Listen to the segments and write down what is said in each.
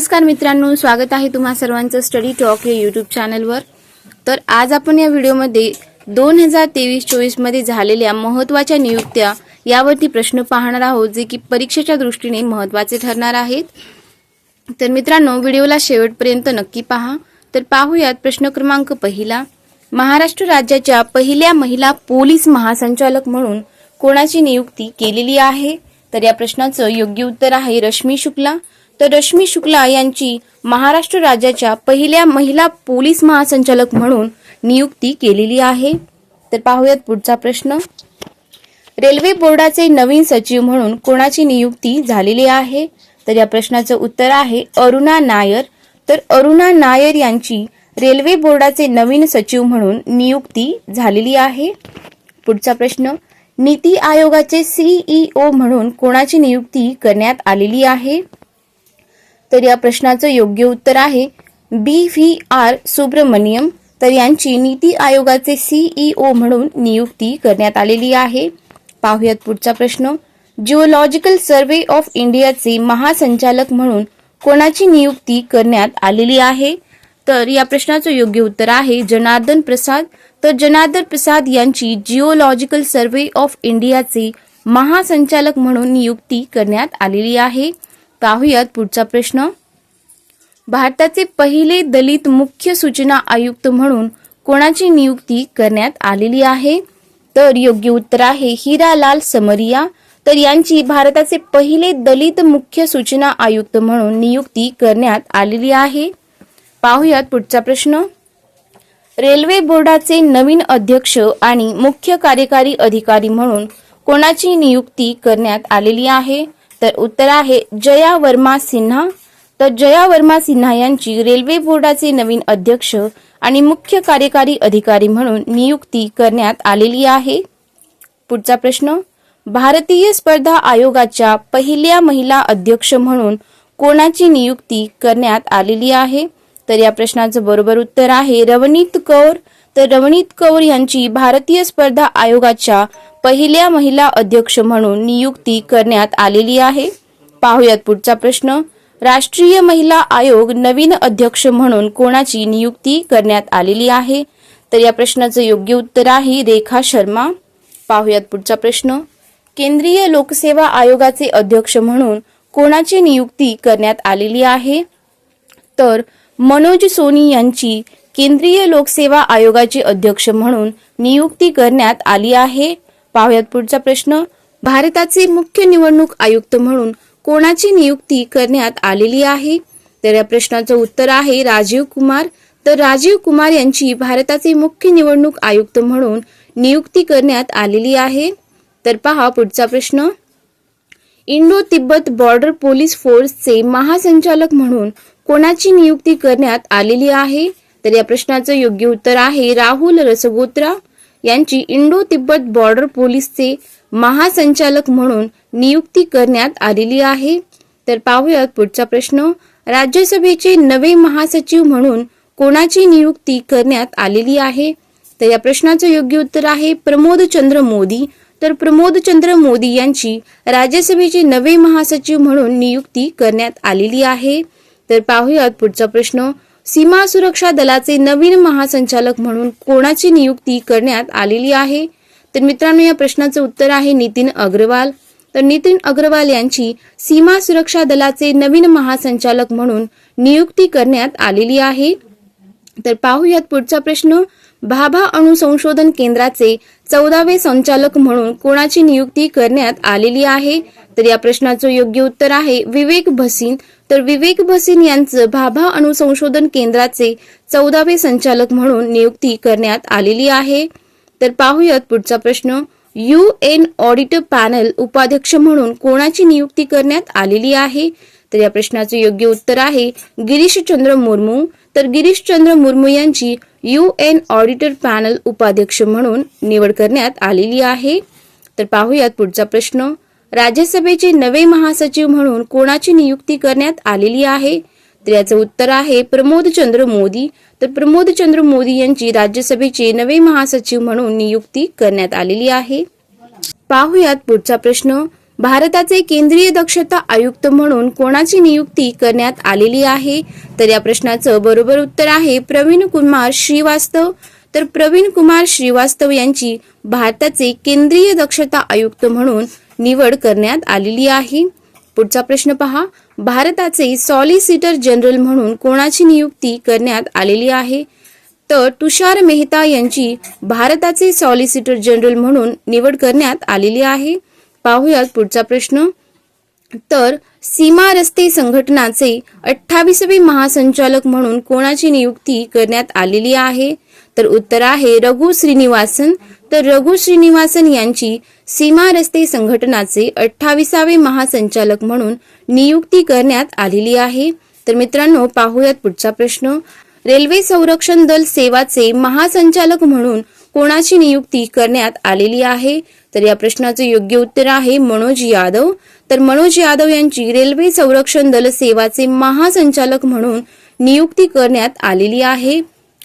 नमस्कार मित्रांनो स्वागत आहे तुम्हा सर्वांचं स्टडी टॉक या यूट्यूब चॅनलवर तर आज आपण या व्हिडिओमध्ये दोन हजार तेवीस चोवीसमध्ये झालेल्या महत्त्वाच्या नियुक्त्या यावरती प्रश्न पाहणार आहोत जे की परीक्षेच्या दृष्टीने महत्त्वाचे ठरणार आहेत. तर मित्रांनो व्हिडिओला शेवटपर्यंत नक्की पहा. तर पाहूयात प्रश्न क्रमांक पहिला. महाराष्ट्र राज्याच्या पहिल्या महिला पोलीस महासंचालक म्हणून कोणाची नियुक्ती केलेली आहे? तर या प्रश्नाचं योग्य उत्तर आहे रश्मी शुक्ला. तर रश्मी शुक्ला यांची महाराष्ट्र राज्याच्या पहिल्या महिला पोलीस महासंचालक म्हणून नियुक्ती केलेली आहे. तर पाहूयात पुढचा प्रश्न. रेल्वे बोर्डाचे नवीन सचिव म्हणून कोणाची नियुक्ती झालेली आहे? तर या प्रश्नाचं उत्तर आहे अरुणा नायर. तर अरुणा नायर यांची रेल्वे बोर्डाचे नवीन सचिव म्हणून नियुक्ती झालेली आहे. पुढचा प्रश्न. नीती आयोगाचे सीईओ म्हणून कोणाची नियुक्ती करण्यात आलेली आहे? तर या प्रश्नाचं योग्य उत्तर आहे बी व्ही आर सुब्रमण्यम. तर यांची नीती आयोगाचे सीईओ म्हणून नियुक्ती करण्यात आलेली आहे. पाहुयात पुढचा प्रश्न. जिओलॉजिकल सर्व्हे ऑफ इंडियाचे महासंचालक म्हणून कोणाची नियुक्ती करण्यात आलेली आहे? तर या प्रश्नाचं योग्य उत्तर आहे जनार्दन प्रसाद. तर जनार्दन प्रसाद यांची जिओलॉजिकल सर्व्हे ऑफ इंडियाचे महासंचालक म्हणून नियुक्ती करण्यात आलेली आहे. पाहुयात पुढचा प्रश्न. भारताचे पहिले दलित मुख्य सूचना आयुक्त म्हणून कोणाची नियुक्ती करण्यात आलेली आहे? तर योग्य उत्तर आहे हिरालाल समरिया. तर यांची भारताचे पहिले दलित मुख्य सूचना आयुक्त म्हणून नियुक्ती करण्यात आलेली आहे. पाहुयात पुढचा प्रश्न. रेल्वे बोर्डाचे नवीन अध्यक्ष आणि मुख्य कार्यकारी अधिकारी म्हणून कोणाची नियुक्ती करण्यात आलेली आहे? तर उत्तर आहे जया वर्मा सिन्हा. तर जया वर्मा सिन्हा यांची रेल्वे बोर्डाचे नवीन अध्यक्ष आणि मुख्य कार्यकारी अधिकारी म्हणून नियुक्ती करण्यात आलेली आहे. पुढचा प्रश्न भारतीय स्पर्धा आयोगाच्या पहिल्या महिला अध्यक्ष म्हणून कोणाची नियुक्ती करण्यात आलेली आहे? तर या प्रश्नाचं बरोबर उत्तर आहे रवनीत कौर. तर रवनीत कौर यांची भारतीय स्पर्धा आयोगाच्या पहिल्या महिला अध्यक्ष म्हणून नियुक्ती करण्यात आलेली आहे. पाहुयात पुढचा प्रश्न. राष्ट्रीय महिला आयोग नवीन अध्यक्ष म्हणून कोणाची नियुक्ती करण्यात आलेली आहे? तर या प्रश्नाचं योग्य उत्तर आहे रेखा शर्मा. पाहुयात पुढचा प्रश्न. केंद्रीय लोकसेवा आयोगाचे अध्यक्ष म्हणून कोणाची नियुक्ती करण्यात आलेली आहे? तर मनोज सोनी यांची केंद्रीय लोकसेवा आयोगाचे अध्यक्ष म्हणून नियुक्ती करण्यात आली आहे. पाहुयात पुढचा प्रश्न. भारताचे मुख्य निवडणूक आयुक्त म्हणून कोणाची नियुक्ती करण्यात आलेली आहे? तर या प्रश्नाचं उत्तर आहे राजीव कुमार. तर राजीव कुमार यांची भारताचे मुख्य निवडणूक आयुक्त म्हणून नियुक्ती करण्यात आलेली आहे. तर पहा पुढचा प्रश्न. इंडो तिब्बत बॉर्डर पोलीस फोर्सचे महासंचालक म्हणून कोणाची नियुक्ती करण्यात आलेली आहे? तर या प्रश्नाचं योग्य उत्तर आहे राहुल रसगोत्रा यांची इंडो तिब्बत बॉर्डर पोलीसचे महासंचालक म्हणून नियुक्ती करण्यात आलेली आहे. तर पाहूयात पुढचा प्रश्न. राज्यसभेचे नवे महासचिव म्हणून कोणाची नियुक्ती करण्यात आलेली आहे? तर या प्रश्नाचं योग्य उत्तर आहे प्रमोद चंद्र मोदी. तर प्रमोद चंद्र मोदी यांची राज्यसभेचे नवे महासचिव म्हणून नियुक्ती करण्यात आलेली आहे. तर पाहूयात पुढचा प्रश्न. सीमा सुरक्षा दलाचे नवीन महासंचालक म्हणून कोणाची नियुक्ती करण्यात आलेली आहे? तर मित्रांनो या प्रश्नाचं उत्तर आहे नितीन अग्रवाल. तर नितीन अग्रवाल यांची सीमा सुरक्षा दलाचे नवीन महासंचालक म्हणून नियुक्ती करण्यात आलेली आहे. तर पाहूयात पुढचा प्रश्न. भाभा अणु संशोधन केंद्राचे चौदावे संचालक म्हणून कोणाची नियुक्ती करण्यात आलेली आहे? तर या प्रश्नाचं योग्य उत्तर आहे विवेक भसीन तर विवेक भसीन यांचं भाभा अणुसंशोधन केंद्राचे चौदावे संचालक म्हणून नियुक्ती करण्यात आलेली आहे. तर पाहूयात पुढचा प्रश्न. यू एन ऑडिटर पॅनल उपाध्यक्ष म्हणून कोणाची नियुक्ती करण्यात आलेली आहे? तर या प्रश्नाचं योग्य उत्तर आहे गिरीशचंद्र मुर्मू. तर गिरीशचंद्र मुर्मू यांची यू एन ऑडिटर पॅनल उपाध्यक्ष म्हणून निवड करण्यात आलेली आहे. तर पाहूयात पुढचा प्रश्न. राज्यसभेचे नवे महासचिव म्हणून कोणाची नियुक्ती करण्यात आलेली आहे? तर याचं उत्तर आहे प्रमोदचंद्र मोदी. तर प्रमोदचंद्र मोदी यांची राज्यसभेचे नवे महासचिव म्हणून नियुक्ती करण्यात आलेली आहे. पाहुयात पुढचा प्रश्न. भारताचे केंद्रीय दक्षता आयुक्त म्हणून कोणाची नियुक्ती करण्यात आलेली आहे? तर या प्रश्नाचं बरोबर उत्तर आहे प्रवीण कुमार श्रीवास्तव. तर प्रवीण कुमार श्रीवास्तव यांची भारताचे केंद्रीय दक्षता आयुक्त म्हणून निवड करण्यात आलेली आहे. पुढचा प्रश्न पहा. भारताचे सॉलिसिटर जनरल म्हणून कोणाची नियुक्ती करण्यात आलेली आहे? तर तुषार मेहता यांची भारताचे सॉलिसिटर जनरल म्हणून निवड करण्यात आलेली आहे. पाहूयात पुढचा प्रश्न. तर सीमा रस्ते संघटनाचे अठ्ठावीसवे महासंचालक म्हणून कोणाची नियुक्ती करण्यात आलेली आहे? तर उत्तर आहे रघु श्रीनिवासन. तर रघु श्रीनिवासन यांची सीमा रस्ते संघटनाचे अठ्ठावीसावे महासंचालक म्हणून नियुक्ती करण्यात आलेली आहे. तर मित्रांनो पाहूयात पुढचा प्रश्न. रेल्वे संरक्षण दल सेवाचे महासंचालक म्हणून कोणाची नियुक्ती करण्यात आलेली आहे? तर या प्रश्नाचे योग्य उत्तर आहे मनोज यादव. तर मनोज यादव यांची रेल्वे संरक्षण दल सेवाचे महासंचालक म्हणून नियुक्ती करण्यात आलेली आहे.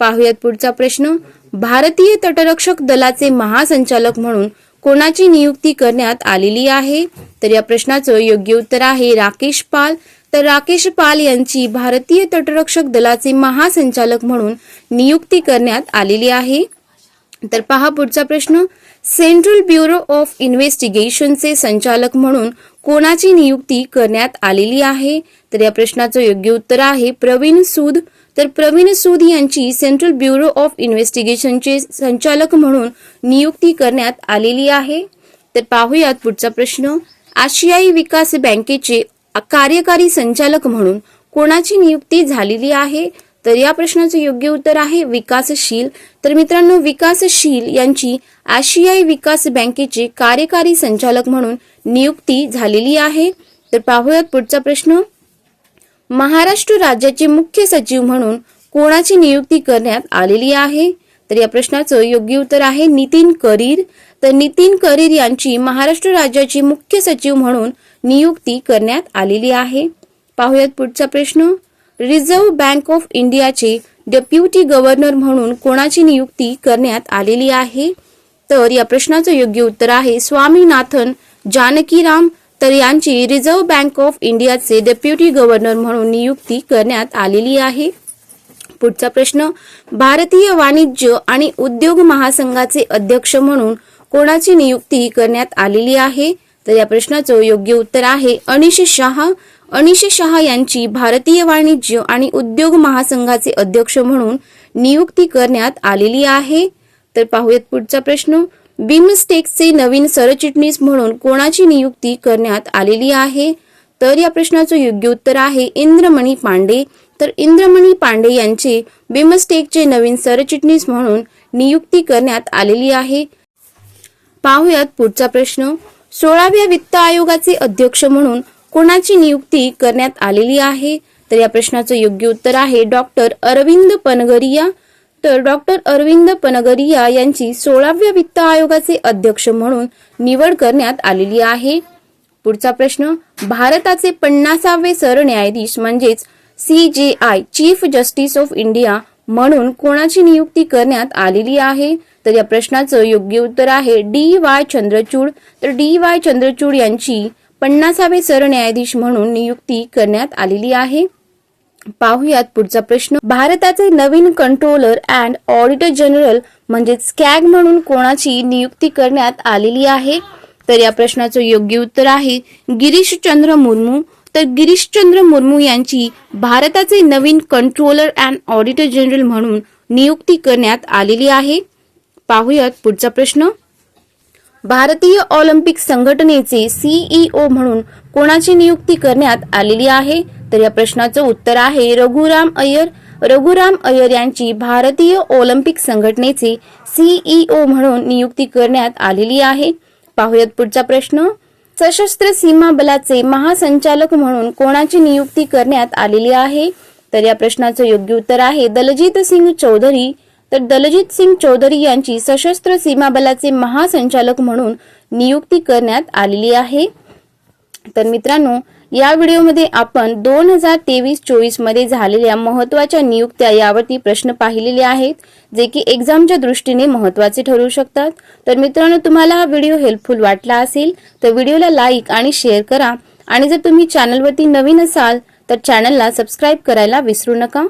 पाहुयात पुढचा प्रश्न. भारतीय तटरक्षक दलाचे महासंचालक म्हणून कोणाची नियुक्ती करण्यात आलेली आहे? तर या प्रश्नाचं योग्य उत्तर आहे राकेश पाल. तर राकेश पाल यांची भारतीय तटरक्षक दलाचे महासंचालक म्हणून नियुक्ती करण्यात आलेली आहे. तर पहा पुढचा प्रश्न. सेंट्रल ब्युरो ऑफ इन्व्हेस्टिगेशनचे संचालक म्हणून कोणाची नियुक्ती करण्यात आलेली आहे? तर या प्रश्नाचं योग्य उत्तर आहे प्रवीण सूद तर प्रवीण सूद यांची सेंट्रल ब्युरो ऑफ इन्व्हेस्टिगेशनचे संचालक म्हणून नियुक्ती करण्यात आलेली आहे. तर पाहूयात पुढचा प्रश्न. आशियाई विकास बँकेचे कार्यकारी संचालक म्हणून कोणाची नियुक्ती झालेली आहे? तर या प्रश्नाचं योग्य उत्तर आहे विकासशील. तर मित्रांनो विकासशील यांची आशियाई विकास बँकेचे कार्यकारी संचालक म्हणून नियुक्ती झालेली आहे. तर पाहूयात पुढचा प्रश्न. महाराष्ट्र राज्याचे मुख्य सचिव म्हणून कोणाची नियुक्ती करण्यात आलेली आहे? तर या प्रश्नाचं योग्य उत्तर आहे नितीन करीर. तर नितीन करीर यांची महाराष्ट्र राज्याचे मुख्य सचिव म्हणून नियुक्ती करण्यात आलेली आहे. पाहुयात पुढचा प्रश्न. रिझर्व्ह बँक ऑफ इंडियाचे डेप्युटी गव्हर्नर म्हणून कोणाची नियुक्ती करण्यात आलेली आहे? तर या प्रश्नाचं योग्य उत्तर आहे स्वामीनाथन जानकीराम. तर यांची रिझर्व्ह बँक ऑफ इंडियाचे डेप्युटी गव्हर्नर म्हणून नियुक्ती करण्यात आलेली आहे. पुढचा प्रश्न भारतीय वाणिज्य आणि उद्योग महासंघाचे अध्यक्ष म्हणून कोणाची नियुक्ती करण्यात आलेली आहे? तर या प्रश्नाचं योग्य उत्तर आहे अनिश शहा. अनिश शहा यांची भारतीय वाणिज्य आणि उद्योग महासंघाचे अध्यक्ष म्हणून नियुक्ती करण्यात आलेली आहे. तर पाहूयात पुढचा प्रश्न बिमस्टेकचे नवीन सरचिटणीस म्हणून कोणाची नियुक्ती करण्यात आलेली आहे? तर या प्रश्नाचं योग्य उत्तर आहे इंद्रमणी पांडे. तर इंद्रमणी पांडे यांचे बिमस्टेकचे नवीन सरचिटणीस म्हणून नियुक्ती करण्यात आलेली आहे. पाहुयात पुढचा प्रश्न. सोळाव्या वित्त आयोगाचे अध्यक्ष म्हणून कोणाची नियुक्ती करण्यात आलेली आहे? तर या प्रश्नाचं योग्य उत्तर आहे डॉक्टर अरविंद पनगरिया. तर डॉक्टर अरविंद पनगरिया यांची सोळाव्या वित्त आयोगाचे अध्यक्ष म्हणून निवड करण्यात आलेली आहे. पुढचा प्रश्न भारताचे पन्नासावे सरन्यायाधीश म्हणजेच C J I chief justice of India म्हणून कोणाची नियुक्ती करण्यात आलेली आहे? तर या प्रश्नाचं योग्य उत्तर आहे डी वाय चंद्रचूड. तर डी वाय चंद्रचूड यांची पन्नासावे सरन्यायाधीश म्हणून नियुक्ती करण्यात आलेली आहे. पाहुयात पुढचा प्रश्न. भारताचे नवीन कंट्रोलर अँड ऑडिटर जनरल म्हणजे स्कॅग म्हणून कोणाची नियुक्ती करण्यात आलेली आहे? तर या प्रश्नाचं योग्य उत्तर आहे गिरीशचंद्र मुर्मू. तर गिरीशचंद्र मुर्मू यांची भारताचे नवीन कंट्रोलर अँड ऑडिटर जनरल म्हणून नियुक्ती करण्यात आलेली आहे. पाहुयात पुढचा प्रश्न. भारतीय ऑलिम्पिक संघटनेचे सीईओ म्हणून कोणाची नियुक्ती करण्यात आलेली आहे? तर या प्रश्नाचं उत्तर आहे रघुराम अय्यर. रघुराम अय्यर यांची भारतीय ऑलिम्पिक संघटनेचे सीईओ म्हणून नियुक्ती करण्यात आलेली आहे. पाहुयात पुढचा प्रश्न. सशस्त्र सीमा बलाचे महासंचालक म्हणून कोणाची नियुक्ती करण्यात आलेली आहे? तर या प्रश्नाचं योग्य उत्तर आहे दलजीत सिंग चौधरी. तर दलजीत सिंग चौधरी यांची सशस्त्र सीमा बलाचे महासंचालक म्हणून नियुक्ती करण्यात आलेली आहे. तर मित्रांनो या व्हिडिओमध्ये आपण दोन हजार तेवीस चोवीसमध्ये झालेल्या महत्त्वाच्या नियुक्त्या यावरती प्रश्न पाहिलेले आहेत जे की एक्झामच्या दृष्टीने महत्त्वाचे ठरू शकतात. तर मित्रांनो तुम्हाला हा व्हिडिओ हेल्पफुल वाटला असेल तर व्हिडिओला लाईक आणि शेअर करा. आणि जर तुम्ही चॅनलवरती नवीन असाल तर चॅनलला सबस्क्राईब करायला विसरू नका.